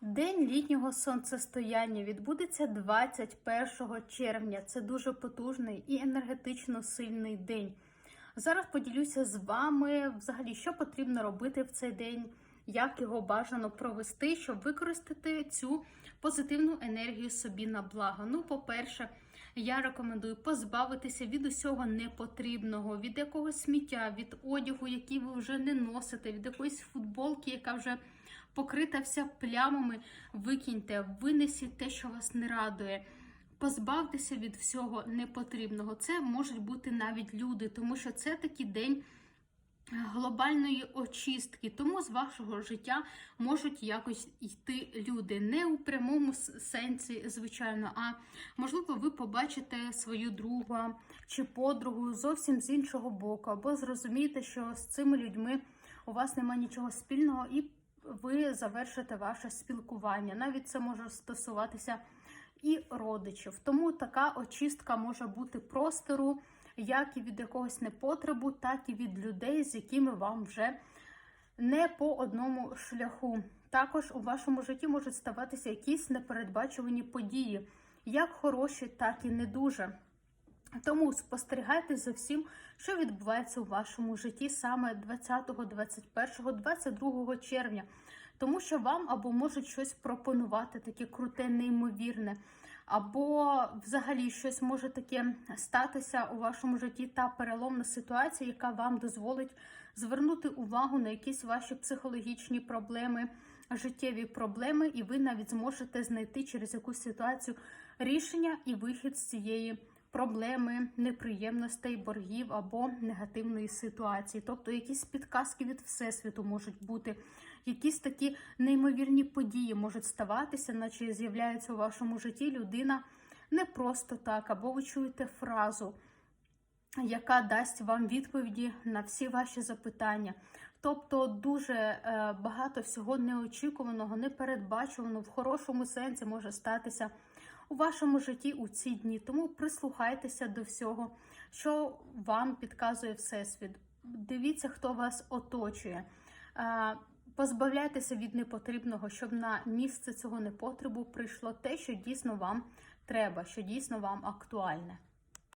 День літнього сонцестояння відбудеться 21 червня. Це дуже потужний і енергетично сильний день. Зараз поділюся з вами взагалі, що потрібно робити в цей день, як його бажано провести, щоб використати цю позитивну енергію собі на благо. Ну, по-перше, я рекомендую позбавитися від усього непотрібного, від якогось сміття, від одягу, який ви вже не носите, від якоїсь футболки, яка вже покрита вся плямами. Викиньте, винесіть те, що вас не радує. Позбавтеся від всього непотрібного. Це можуть бути навіть люди, тому що це такий день глобальної очистки. Тому з вашого життя можуть якось йти люди. Не у прямому сенсі, звичайно, а можливо, ви побачите свою друга чи подругу зовсім з іншого боку, або зрозумієте, що з цими людьми у вас немає нічого спільного, і ви завершите ваше спілкування. Навіть це може стосуватися і родичів. Тому така очистка може бути простору, як і від якогось непотребу, так і від людей, з якими вам вже не по одному шляху. Також у вашому житті можуть ставатися якісь непередбачувані події, як хороші, так і не дуже. Тому спостерігайте за всім, що відбувається у вашому житті саме 20, 21, 22 червня, тому що вам або можуть щось пропонувати, таке круте, неймовірне, або взагалі щось може таке статися у вашому житті та переломна ситуація, яка вам дозволить звернути увагу на якісь ваші психологічні проблеми, життєві проблеми, і ви навіть зможете знайти через якусь ситуацію рішення і вихід з цієї проблеми, неприємностей, боргів або негативної ситуації. Тобто якісь підказки від Всесвіту можуть бути, якісь такі неймовірні події можуть ставатися, наче з'являється у вашому житті людина не просто так, або ви чуєте фразу. Яка дасть вам відповіді на всі ваші запитання. Тобто дуже е, багато всього неочікуваного, непередбачуваного в хорошому сенсі може статися у вашому житті у ці дні. Тому прислухайтеся до всього, що вам підказує Всесвіт. Дивіться, хто вас оточує. Е, Позбавляйтеся від непотрібного, щоб на місце цього непотребу прийшло те, що дійсно вам треба, що дійсно вам актуальне.